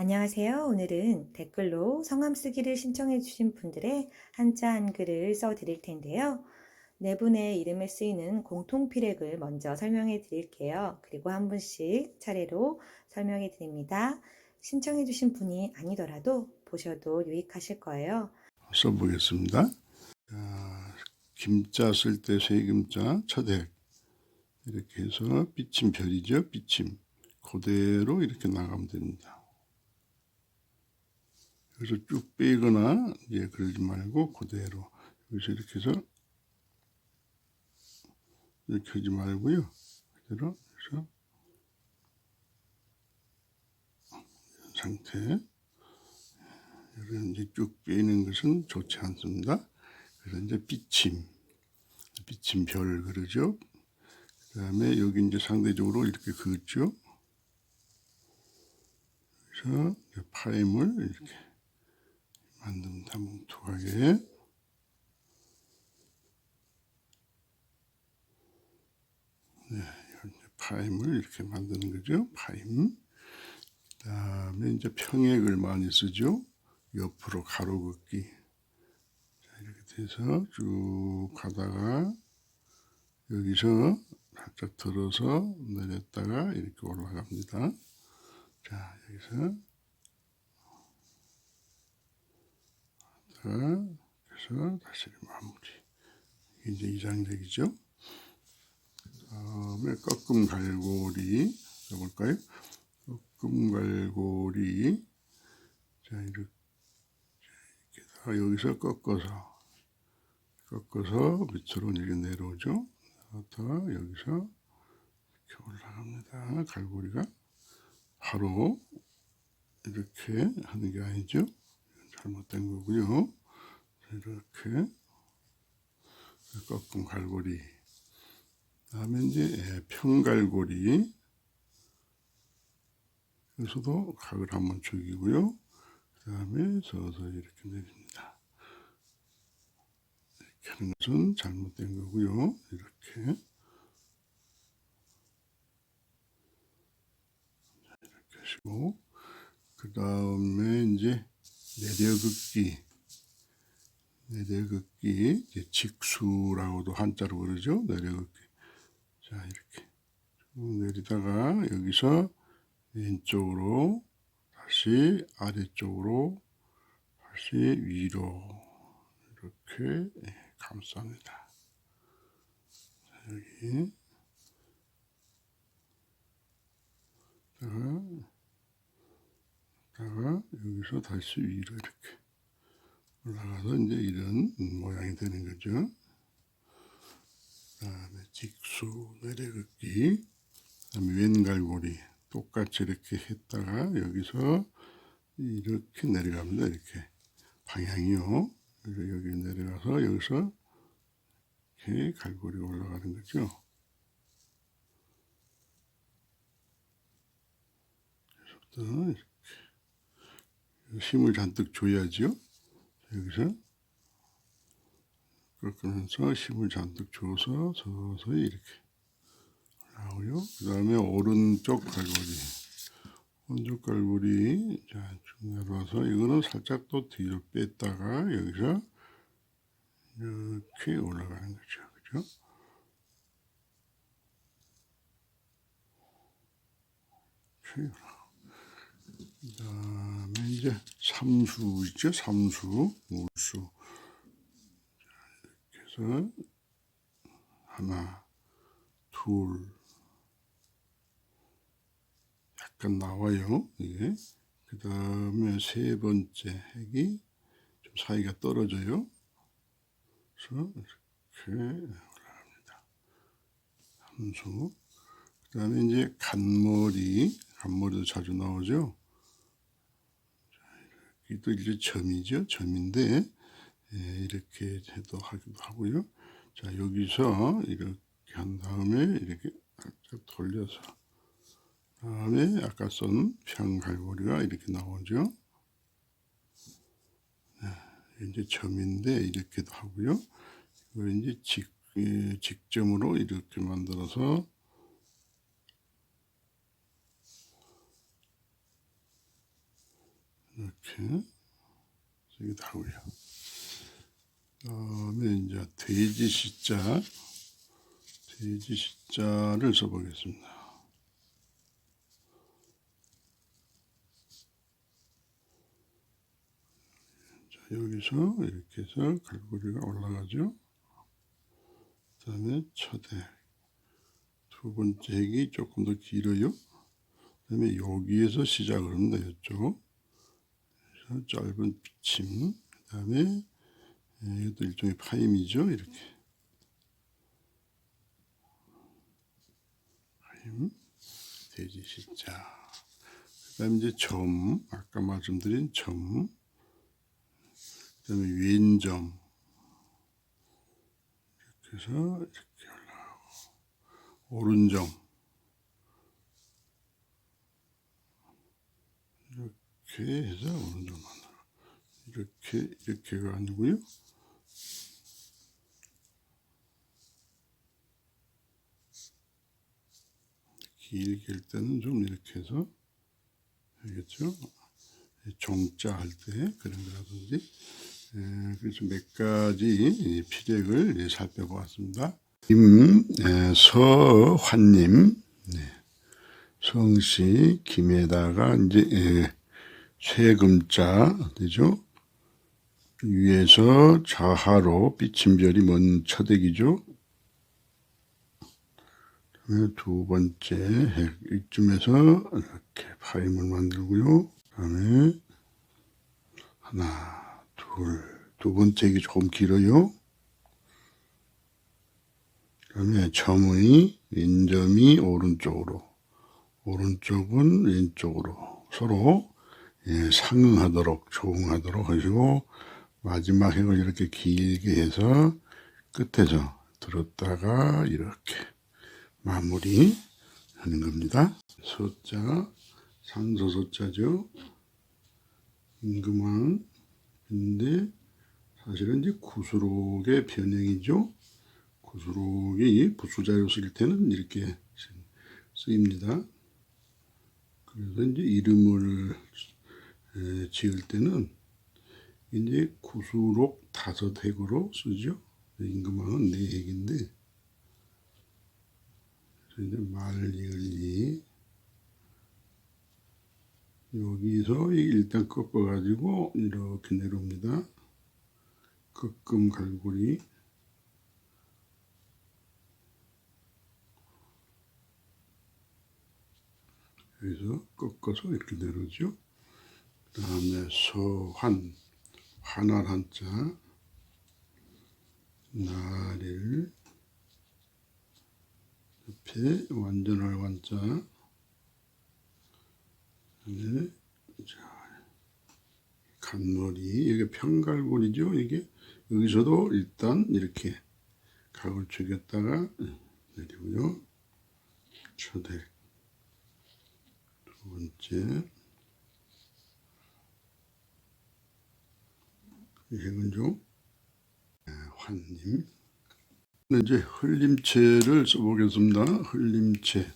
안녕하세요. 오늘은 댓글로 성함 쓰기를 신청해 주신 분들의 한자 한글을 써 드릴 텐데요. 네 분의 이름에 쓰이는 공통 필액을 먼저 설명해 드릴게요. 그리고 한 분씩 차례로 설명해 드립니다. 신청해 주신 분이 아니더라도 보셔도 유익하실 거예요. 써보겠습니다. 자, 김자 쓸 때 세금자 첫액 이렇게 해서 비침 별이죠. 비침 그대로 이렇게 나가면 됩니다. 그래서 쭉 빼거나 이제 그러지 말고 그대로 여기서 이렇게 해서 이렇게 하지 말고요. 그대로 해서 상태 이런 이제 쭉 빼는 것은 좋지 않습니다. 그래서 이제 비침, 비침 별 그러죠. 그 다음에 여기 이제 상대적으로 이렇게 긋죠. 그래서 파임을 이렇게 만듭니다. 뭉툭하게. 네, 이런 이제 파임을 이렇게 만드는 거죠. 파임. 그 다음에 이제 평액을 많이 쓰죠. 옆으로 가로 긋기. 자, 이렇게 돼서 쭉 가다가 여기서 살짝 들어서 내렸다가 이렇게 올라갑니다. 자, 여기서 하다가 그래서 다시 마무리. 이제 이상적이죠. 다음에 꺾음 갈고리 해볼까요? 꺾음 갈고리 자 이렇게 다 여기서 꺾어서 꺾어서 밑으로 이렇게 내려오죠. 다 여기서 이렇게 올라갑니다. 갈고리가 바로 이렇게 하는 게 아니죠. 잘못된 거고요. 이렇게 꺾은 갈고리. 다음에 이제 평갈고리. 여기서도 각을 한번 죽이고요. 그 다음에 서서 이렇게 내립니다. 이렇게 하는 것은 잘못된 거고요. 이렇게. 이렇게 하시고, 그 다음에 이제 내려긋기. 내려긋기. 직수라고도 한자로 그러죠. 내려긋기. 자, 이렇게. 쭉 내리다가 여기서 왼쪽으로 다시 아래쪽으로 다시 위로 이렇게 감쌉니다. 자, 여기 다가 여기서 다시 위로 이렇게 올라가서 이제 이런 모양이 되는 거죠. 그다음에 직수 내려긋기, 그다음에 왼갈고리 똑같이 이렇게 했다가 여기서 이렇게 내려갑니다. 이렇게 방향이요. 여기 내려가서 여기서 이렇게 갈고리가 올라가는 거죠. 이렇게 힘을 잔뜩 줘야죠. 여기서 꺾으면서 힘을 잔뜩 줘서 서서히 이렇게 나오고요. 그 다음에 오른쪽 갈고리. 오른쪽 갈고리. 자, 쭉 내려와서 이거는 살짝 또 뒤로 뺐다가 여기서 이렇게 올라가는 거죠. 그죠? 이렇게 그 다음에 이제 삼수 있죠? 삼수, 물수. 자, 이렇게 해서 하나, 둘, 약간 나와요. 이게. 그 다음에 세 번째 핵이 좀 사이가 떨어져요. 그래서 이렇게 올라갑니다. 함수. 그 다음에 이제 간머리. 간머리도 자주 나오죠. 이도 이제 점이죠. 점인데 예, 이렇게 해도 하기도 하고요. 자 여기서 이렇게 한 다음에 이렇게 돌려서 다음에 아까 쓴 평갈고리가 이렇게 나오죠. 네, 이제 점인데 이렇게도 하고요. 이걸 이제 직, 예, 직점으로 이렇게 만들어서 이렇게 쓰기도 하고요. 다음에 이제 돼지 시자, 돼지 시자를 써보겠습니다. 자, 여기서 이렇게 해서 갈고리가 올라가죠. 그 다음에 첫에 두 번째 핵이 조금 더 길어요. 그 다음에 여기에서 시작을 합니다. 이쪽. 짧은 비침. 그 다음에 이것도 일종의 파임이죠. 이렇게. 파임. 돼지 시자. 그 다음에 이제 점. 아까 말씀드린 점. 그 다음에 왼점. 이렇게 해서 이렇게 올라가고. 오른점. 이렇게 해서 오른쪽 만들어. 이렇게, 이렇게가 아니고요. 길게 할 때는 좀 이렇게 해서, 알겠죠? 종자 할 때 그런 거라든지. 에, 그래서 몇 가지 피력을 살펴보았습니다. 김서환님, 네. 성씨 김에다가 이제 예, 세금자 되죠. 위에서 좌하로 비침별이 먼 처대기죠. 그다음에 두 번째 핵 이쯤에서 이렇게 파임을 만들고요. 그다음에 하나, 둘, 두 번째 게 조금 길어요. 그다음에 점의 왼점이 오른쪽으로 오른쪽은 왼쪽으로 서로 예, 상응하도록 조응하도록 하시고 마지막 핵을 이렇게 길게 해서 끝에서 들었다가 이렇게 마무리 하는 겁니다. 소자 상소소자죠. 임금왕인데 사실은 이제 구수록의 변형이죠. 구수록이 부수자로 쓸 때는 이렇게 쓰입니다. 그래서 이제 이름을 에, 지을 때는 이제 구수록 다섯 핵으로 쓰죠. 임금왕은 네 핵인데 이제 말리을리 여기서 일단 꺾어가지고 이렇게 내려옵니다. 꺾음 갈고리 여기서 꺾어서 이렇게 내려오죠. 그 다음에 서환, 환할 한자, 나를, 옆에 완전할 완자, 그다음에 자, 간머리, 이게 평갈고리죠. 이게 여기서도 일단 이렇게 각을 죽였다가 내리고요. 초대. 두 번째 행은종 환님 이제 흘림체를 써보겠습니다. 흘림체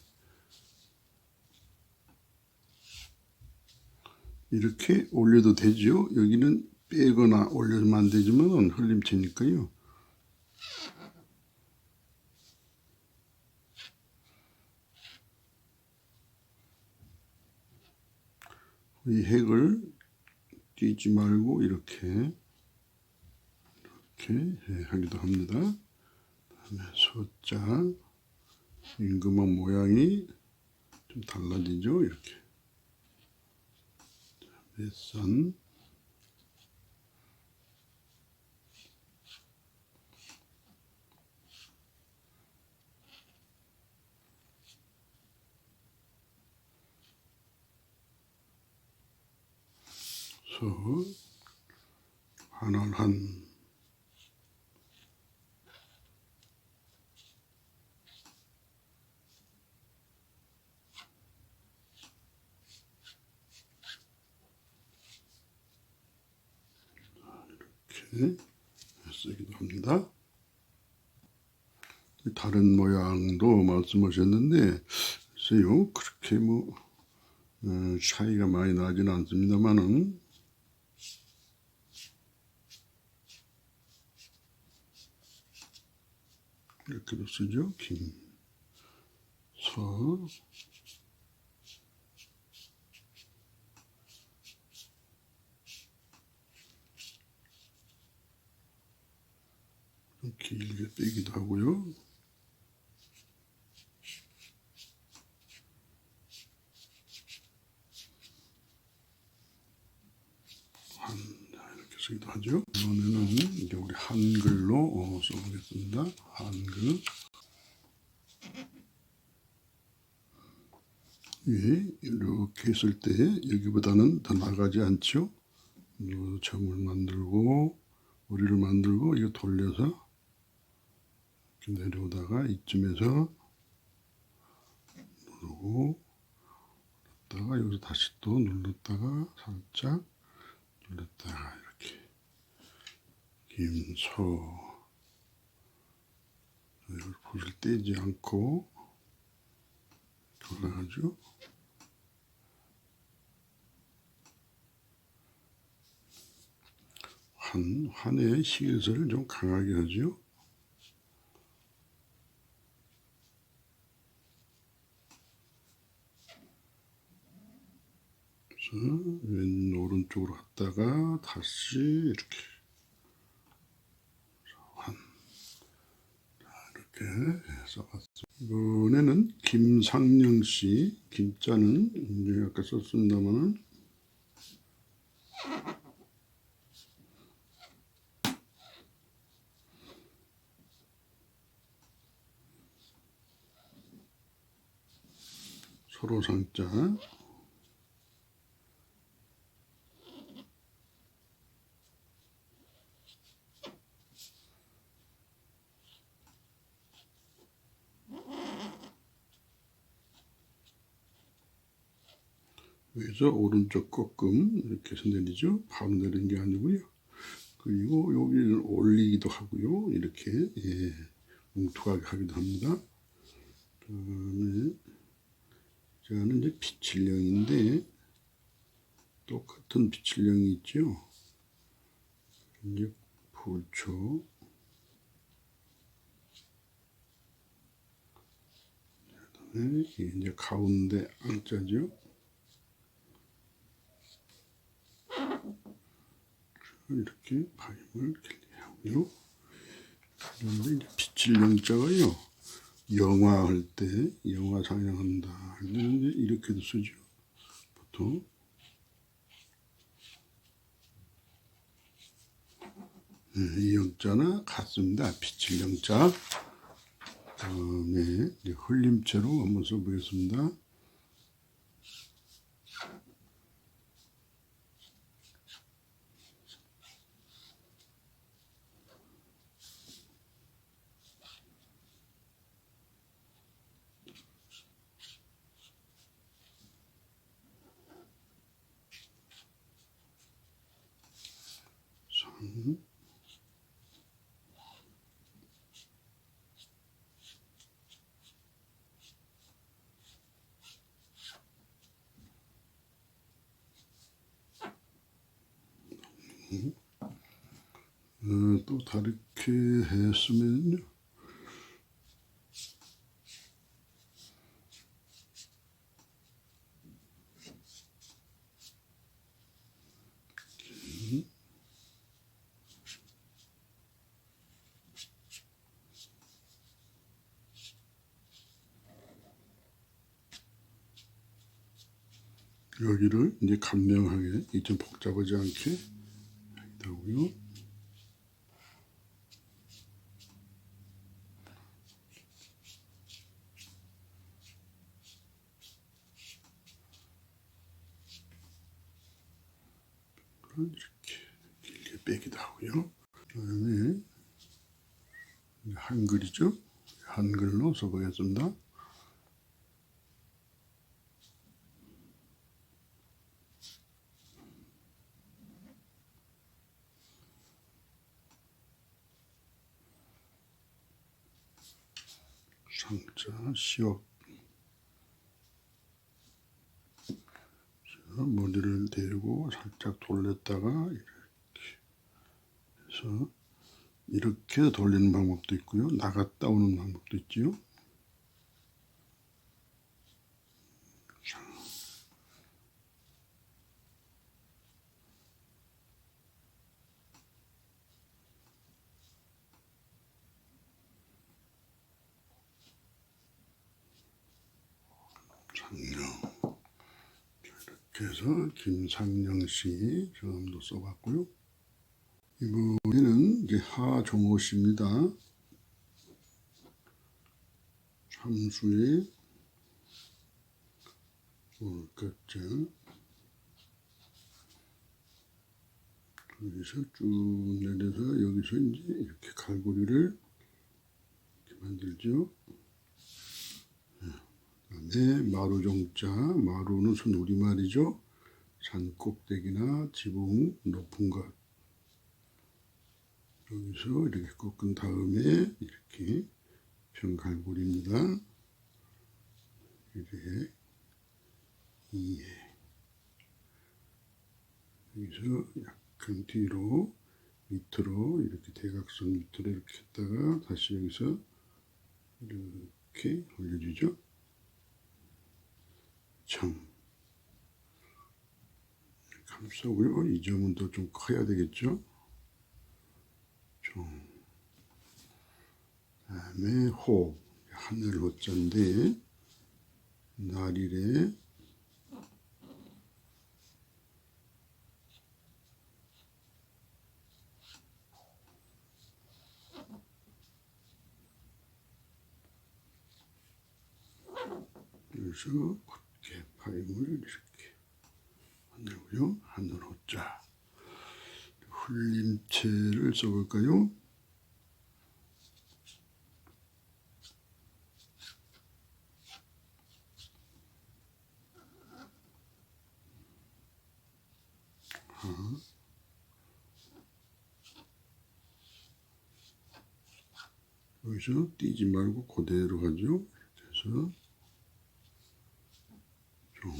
이렇게 올려도 되죠. 여기는 빼거나 올려면 안 되지만 흘림체니까요. 이 핵을 뛰지 말고 이렇게 이렇게 하기도 합니다. 다음에 소자 임금왕 모양이 좀 달라지죠. 이렇게 뱃산 소 한알한 네. 쓰기도 합니다. 다른 모양도 말씀하셨는데, 글쎄요, 그렇게 뭐, 어, 차이가 많이 나지는 않습니다만은, 이렇게도 쓰죠. 김, 서, 길게 빼기도 하고요. 한, 자, 이렇게 쓰기도 하죠. 이번에는 이제 우리 한글로 어, 써보겠습니다. 한글. 예, 이렇게 했을 때 여기보다는 더 나가지 않죠. 요 점을 만들고 머리를 만들고 이거 돌려서 내려오다가 이쯤에서 누르고 눌렀다가 여기서 다시 또 눌렀다가 살짝 눌렀다가 이렇게 김소 이걸 붓을 떼지 않고 올라가죠. 환, 환의 식에서를 좀 강하게 하죠. 그래서 왼 오른쪽으로 갔다가 다시 이렇게 환 자, 이렇게 써봤습니다. 이번에는 김상영 씨 김자는 이제 아까 썼습니다만은 서로 상자 여기서 오른쪽 꺾음 이렇게 해서 내리죠. 바로 내리는 게 아니고요. 그리고 여기를 올리기도 하고요. 이렇게 예, 뭉툭하게 하기도 합니다. 그다음에 저는 이제 비칠령인데 똑같은 비칠령이 있죠. 이제 불초 그다음에 이제 가운데 안자죠. 이렇게 바임을 길리하고요. 그런데 빛을 영자가요. 영화 할 때, 영화 상영한다 할 때는 이렇게도 쓰죠. 보통. 네, 이 영자나 같습니다. 빛을 영자. 다음에 흘림체로 한번 써보겠습니다. 선. 어, 또 다르게 했으면요. 여기를 이제 간명하게 이좀 복잡하지 않게 하고요. 이렇게 길게 빼기도 하고요. 그다음에 한글이죠. 한글로 써보겠습니다. 상자 자, 머리를 대고 살짝 돌렸다가 이렇게 해서 이렇게 돌리는 방법도 있고요. 나갔다 오는 방법도 있지요. 이렇게 해서 김상령 씨 성함도 써봤고요. 이번에는 이제 하종호 씨입니다. 참수의 올것자 여기서 쭉 내려서 여기서 이제 이렇게 갈고리를 이렇게 만들죠. 그다음에 마루종자 마루는 순 우리말이죠. 산 꼭대기나 지붕 높은 것 여기서 이렇게 꺾은 다음에 이렇게 평갈고리입니다. 이렇게 이에 여기서 약간 뒤로 밑으로 이렇게 대각선 밑으로 이렇게 했다가 다시 여기서 이렇게 올려주죠. 참 감싸고요. 이 점은 더 좀 커야 되겠죠. 좀 다음에 호 하늘 호자인데? 날일에 그래서 곧게 파임을 이렇게 만들고요. 하늘 호자 흘림체를 써볼까요? 여기서 뛰지 말고 그대로 가죠. 그래서 좀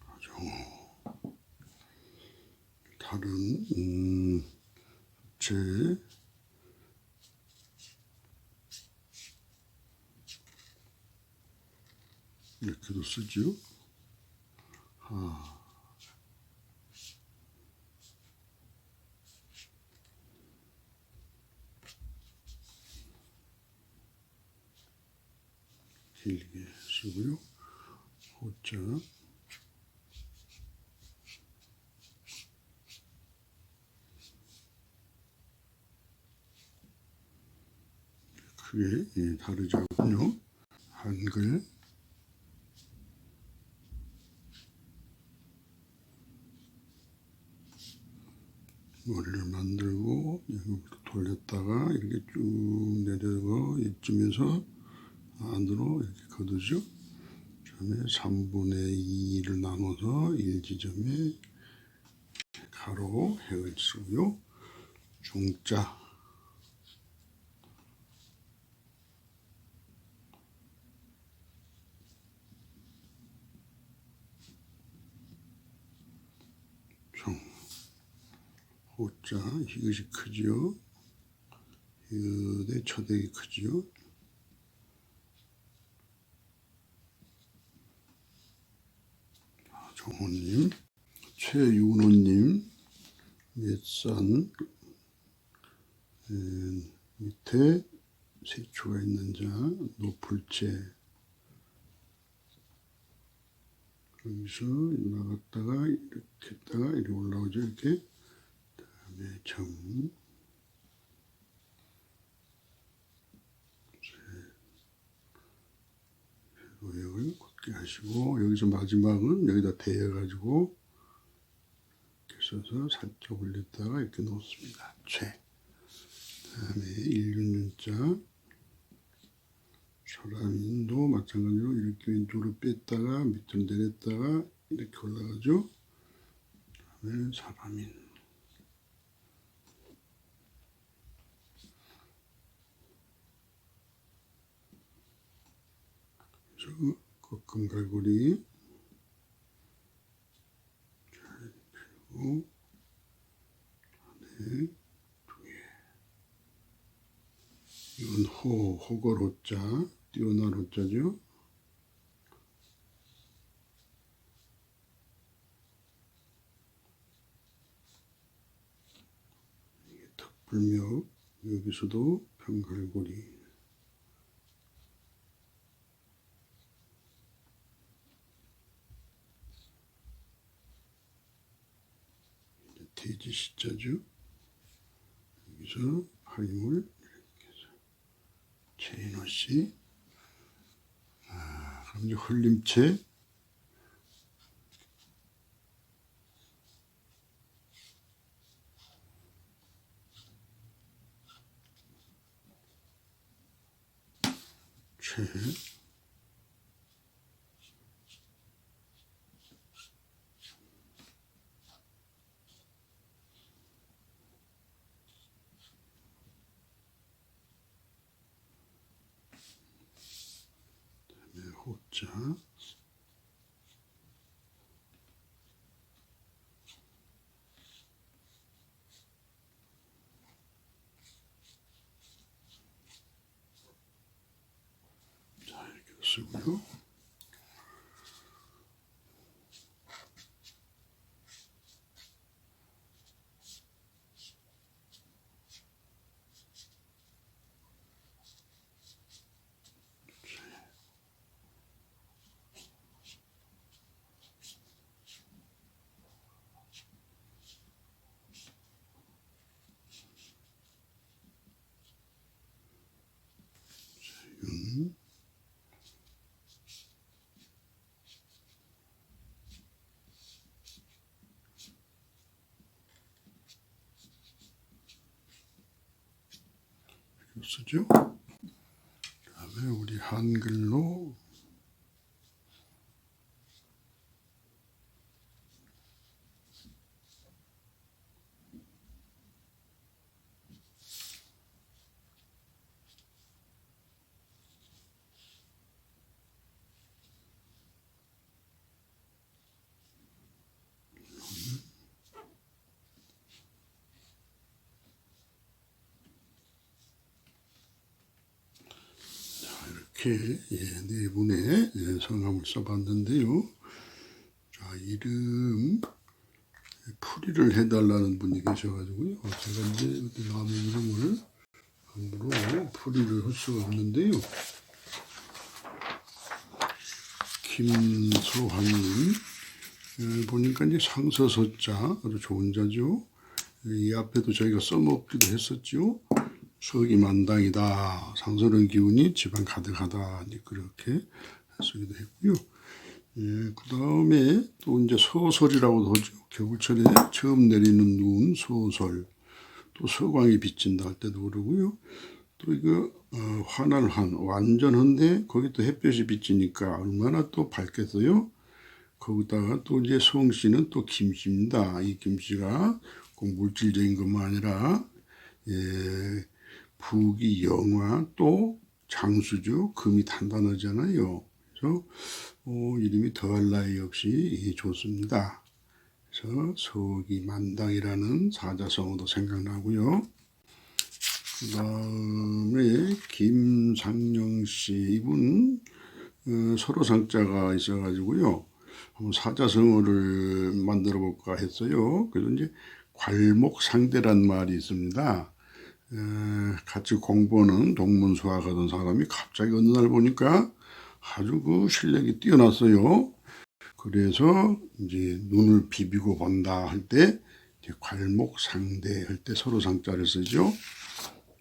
가죠. 다른 음, 제 쓰죠. 아. 길게 쓰고요. 호자 크게 예, 다르지 않군요. 한글 머리를 만들고 여기부터 돌렸다가 이렇게 쭉 내려가 이쯤에서 안으로 이렇게 거두죠. 그다음에 3분의 2를 나눠서 1지점에 가로 해을 쓰고요. 중자 5자 이것이 크지요. 이대 초대이 크지요. 아, 정호님, 최윤호님, 밑산 음, 밑에 세초가 있는 자, 높을 채 여기서 나갔다가 이렇게 했다가 이렇게 올라오죠 이렇게 다음에 점 요역을 곧게 하시고 여기서 마지막은 여기다 대어가지고 이렇게 써서 살짝 올렸다가 이렇게 놓습니다. 최 다음에 일륜륜자 소라민도 마찬가지로 이렇게 왼쪽으로 뺐다가 밑으로 내렸다가 이렇게 올라가죠. 다음에 사라민 그리고 꺾은 갈고리 그리고 안에 두 개. 이건 호, 호걸 호자, 뛰어난 호자죠. 이게 턱불묘, 여기서도 병갈고리. 돼지 시자죠. 여기서 할물 이렇게 해서 씨. 아, 그럼 이제 흘림체 최 그다음에 호자 자이 쓰죠. 그다음에 우리 한글로 이렇게 예, 네 분의 예, 성함을 써봤는데요. 자 이름 풀이를 해달라는 분이 계셔가지고요. 제가 이제 남의 이름을 함부로 풀이를 할 수가 없는데요. 김소환님 예, 보니까 이제 상서서자 아주 좋은 자죠. 이 앞에도 저희가 써먹기도 했었죠. 수억이 만당이다. 상서는 기운이 집안 가득하다. 그렇게 쓰기도 했고요. 예, 그 다음에 또 이제 소설이라고도 하죠. 겨울철에 처음 내리는 눈, 소설. 또 서광이 비친다 할 때도 그러고요. 또 이거 어, 환한 환, 완전한데 거기 또 햇볕이 비치니까 얼마나 또 밝겠어요. 거기다가 또 이제 성씨는 또 김씨입니다. 이 김씨가 꼭 물질적인 것만 아니라 예, 북이 영화 또 장수죠. 금이 단단하잖아요. 그래서 어, 이름이 더할 나위 없이 좋습니다. 그래서 서기 만당이라는 사자성어도 생각나고요. 그 다음에 김상영 씨 이분 어, 서로 상자가 있어가지고요. 한번 사자성어를 만들어 볼까 했어요. 그래서 이제 괄목상대란 말이 있습니다. 에, 같이 공부하는 동문 수학하던 사람이 갑자기 어느 날 보니까 아주 그 실력이 뛰어났어요. 그래서 이제 눈을 비비고 본다 할 때 괄목 상대 할 때 서로 상자를 쓰죠.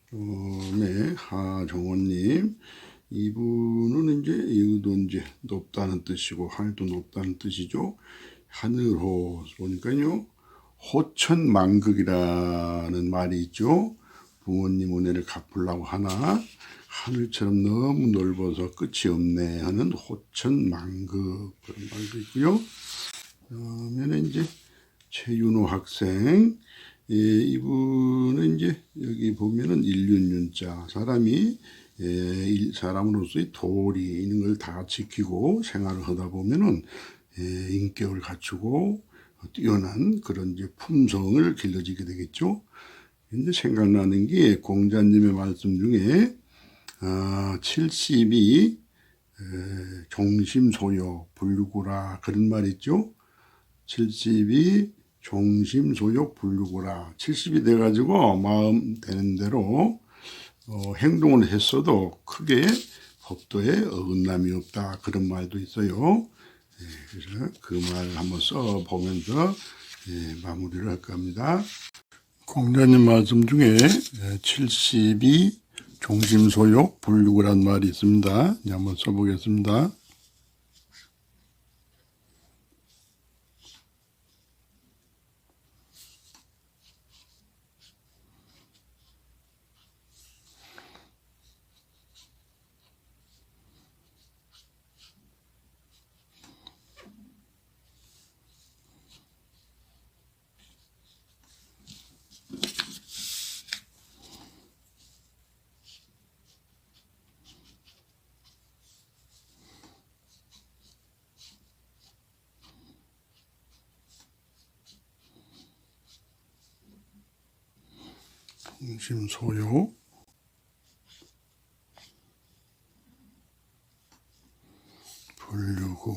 그다음에 하정원님 이분은 이제 이제 높다는 뜻이고 하늘도 높다는 뜻이죠. 하늘호 보니까요 호천만극이라는 말이 있죠. 부모님 은혜를 갚으려고 하나 하늘처럼 너무 넓어서 끝이 없네 하는 호천만극 그런 말도 있고요. 그다음에는 이제 최윤호 학생 예, 이분은 이제 여기 보면은 일륜윤자 사람이 예, 일- 사람으로서의 도리 이런 걸다 지키고 생활을 하다 보면은 예, 인격을 갖추고 뛰어난 그런 이제 품성을 길러지게 되겠죠. 근데 생각나는 게 공자님의 말씀 중에 아, 70이 종심소요 불구라 그런 말 있죠. 70이 종심소욕 불구라 70이 돼가지고 마음 되는 대로 어, 행동을 했어도 크게 법도에 어긋남이 없다 그런 말도 있어요. 예, 그래서 그 말을 한번 써 보면서 예, 마무리를 할까 합니다. 공자님 말씀 중에 70이 종심소욕 불육이란 말이 있습니다. 이제 한번 써보겠습니다. 종심소욕 불육고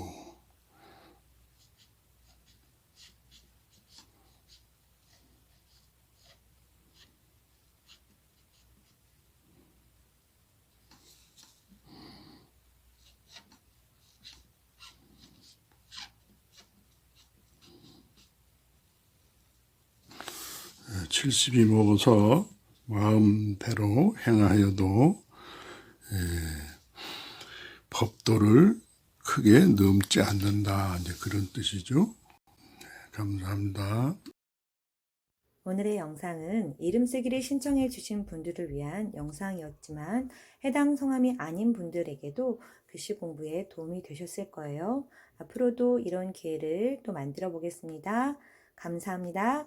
70이 먹어서 마음대로 행하여도 에, 법도를 크게 넘지 않는다. 이제 그런 뜻이죠. 네, 감사합니다. 오늘의 영상은 이름 쓰기를 신청해 주신 분들을 위한 영상이었지만 해당 성함이 아닌 분들에게도 글씨 공부에 도움이 되셨을 거예요. 앞으로도 이런 기회를 또 만들어 보겠습니다. 감사합니다.